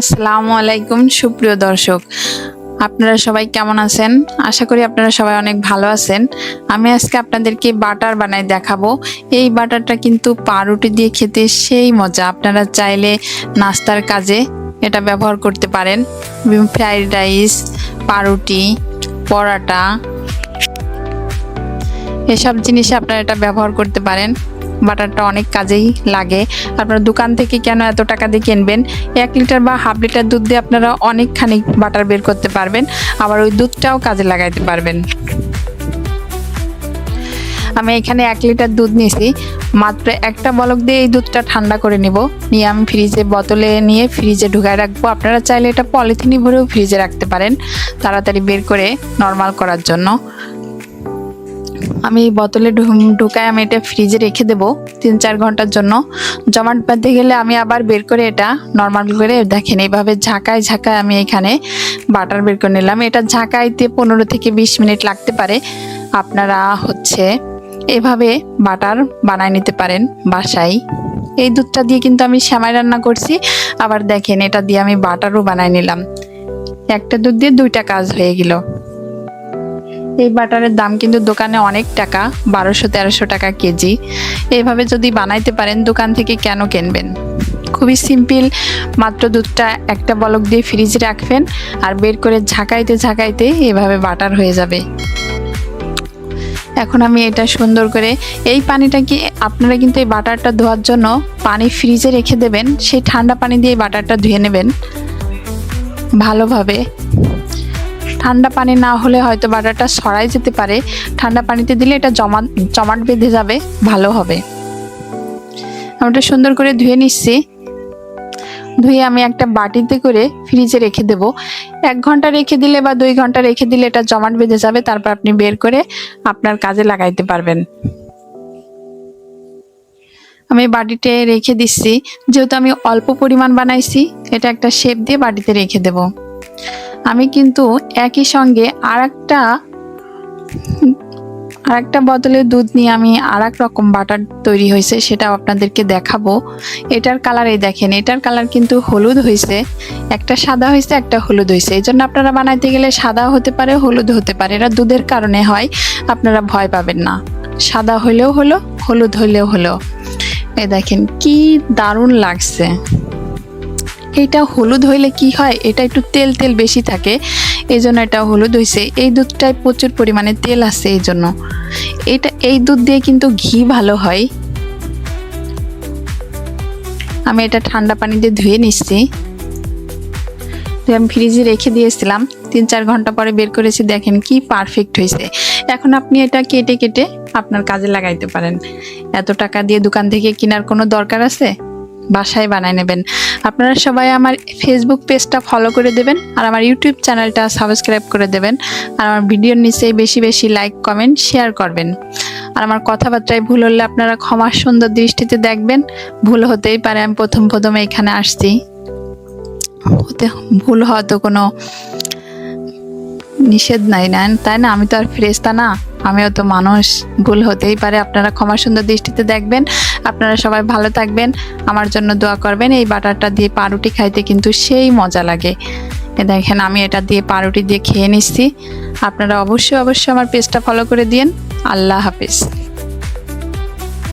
আসসালামু আলাইকুম, সুপ্রিয় দর্শক। আপনারা সবাই কেমন আছেন? আশা করি আপনারা সবাই অনেক ভালো আছেন। আমি আজকে আপনাদেরকে বাটার বানাই দেখাবো। এই বাটারটা কিন্তু পাউরুটি দিয়ে খেতে সেই মজা। আপনারা চাইলে নাস্তার কাজে এটা ব্যবহার করতে পারেন। ফ্রাইড রাইস, পাউরুটি, পরাটা, এসব জিনিসে আপনারা এটা ব্যবহার করতে পারেন। বাটারটা অনেক কাজেই লাগে। আপনারা দোকান থেকে কেন এত টাকা দিয়ে কিনবেন? এক লিটার বা হাফ লিটার দুধ দিয়ে আপনারা অনেকখানি বাটার বের করতে পারবেন। আবার ওই দুধটাও কাজে লাগাইতে পারবেন। আমি এখানে এক লিটার দুধ নিয়েছি। মাত্র একটা বলক দিয়ে এই দুধটা ঠান্ডা করে নিব। নিয়ে আমি ফ্রিজে বোতলে নিয়ে ফ্রিজে ঢুকায় রাখব। আপনারা চাইলে এটা পলিথিনে ভরেও ফ্রিজে রাখতে পারেন। তাড়াতাড়ি বের করে নর্মাল করার জন্য। আমি বোতলে ঢুকায় আমি এটা ফ্রিজে রেখে দেব তিন চার ঘণ্টার জন্য। জমাট বাঁধতে গেলে আমি আবার বের করে এটা নর্মাল করে দেখেন, এইভাবে ঝাঁকায় ঝাঁকায় আমি এখানে বাটার বের করে নিলাম। এটা ঝাঁকাইতে পনেরো থেকে বিশ মিনিট লাগতে পারে। আপনারা হচ্ছে এভাবে বাটার বানায় নিতে পারেন বাসায়। এই দুধটা দিয়ে কিন্তু আমি শ্যামাই রান্না করছি। আবার দেখেন, এটা দিয়ে আমি বাটারও বানায় নিলাম। একটা দুধ দিয়ে দুইটা কাজ হয়ে গেল। এই বাটারের দাম কিন্তু দোকানে অনেক টাকা, বারোশো, তেরোশো টাকা কেজি। এইভাবে যদি বানাইতে পারেন, দোকান থেকে কেন কিনবেন? খুবই সিম্পল, মাত্র দুধটা একটা বলক দিয়ে ফ্রিজে রাখবেন আর বের করে ঝাঁকাইতে ঝাঁকাইতে এভাবে বাটার হয়ে যাবে। এখন আমি এটা সুন্দর করে, এই পানিটা কি আপনারা কিন্তু এই বাটারটা ধোয়ার জন্য পানি ফ্রিজে রেখে দেবেন, সেই ঠান্ডা পানি দিয়ে বাটারটা ধুয়ে নেবেন। ভালোভাবে ঠান্ডা পানি না হলে হয়তো বাটারটা সরাই যেতে পারে। ঠান্ডা পানিতে দিলে এটা জমা জমাট বেঁধে যাবে, ভালো হবে। আমি এটা সুন্দর করে ধুয়ে নিচ্ছি। ধুয়ে আমি একটা বাটিতে করে ফ্রিজে রেখে দেব। এক ঘণ্টা রেখে দিলে বা দুই ঘণ্টা রেখে দিলে এটা জমাট বেঁধে যাবে, তারপর আপনি বের করে আপনার কাজে লাগাইতে পারবেন। আমি বাটিতে রেখে দিচ্ছি। যেহেতু আমি অল্প পরিমাণ বানাইছি, এটা একটা শেপ দিয়ে বাটিতে রেখে দেবো। আমি কিন্তু একই সঙ্গে আর একটা আর একটা বোতলে দুধ নিয়ে আমি আর এক রকম বাটার তৈরি হয়েছে, সেটাও আপনাদেরকে দেখাবো। এটার কালার এই দেখেন, এটার কালার কিন্তু হলুদ হয়েছে, একটা সাদা হয়েছে, একটা হলুদ হয়েছে। এই জন্য আপনারা বানাইতে গেলে সাদা হতে পারে, হলুদ হতে পারে। এটা দুধের কারণে হয়, আপনারা ভয় পাবেন না। সাদা হলেও হলো, হলুদ হলেও হলো। এ দেখেন, কি দারুণ লাগছে। এটা হলুদ হইলে কি হয়? এটা একটু তেল তেল বেশি থাকে এই জন্য এটা হলুদ হয়েছে এই দুধটায় প্রচুর পরিমাণে তেল আছে এই জন্য এটা, এই দুধ দিয়ে কিন্তু ঘি ভালো হয়। আমি এটা ঠান্ডা পানি দিয়ে ধুয়ে নিচ্ছি। আমি ফ্রিজে রেখে দিয়েছিলাম। তিন, চার ঘণ্টা পরে বের করেছি, দেখেন কি পারফেক্ট হয়েছে এখন আপনি এটা কেটে কেটে আপনার কাজে লাগাইতে পারেন। এত টাকা দিয়ে দোকান থেকে কেনার কোনো দরকার আছে? বাসায় বানায় নেবেন। আপনারা সবাই আমার ফেসবুক পেজটা ফলো করে দেবেন আর আমার ইউটিউব চ্যানেলটা সাবস্ক্রাইব করে দেবেন আর আমার ভিডিওর নিচে বেশি বেশি লাইক কমেন্ট শেয়ার করবেন। আর আমার কথাবার্তায় ভুল হলে আপনারা ক্ষমা সুন্দর দৃষ্টিতে দেখবেন। ভুল হতেই পারে, আমি প্রথম প্রথম এখানে আসছি। হতে, ভুল হয়তো কোনো নিষেধ নাই না, তাই না? আমি তো আর ফ্রেস্তা না। আমিও তো মানুষ, ভুল হতেই পারে। আপনারা ক্ষমা সুন্দর দৃষ্টিতে দেখবেন। আপনারা সবাই ভালো থাকবেন। আমার জন্য দোয়া করবেন। এই বাটারটা দিয়ে পাউরুটি খাইতে কিন্তু সেই মজা লাগে। দেখেন, আমি এটা দিয়ে পাউরুটি দিয়ে খেয়ে নিচ্ছি। আপনারা অবশ্যই অবশ্যই আমার পেজটা ফলো করে দিন আল্লাহ হাফিজ।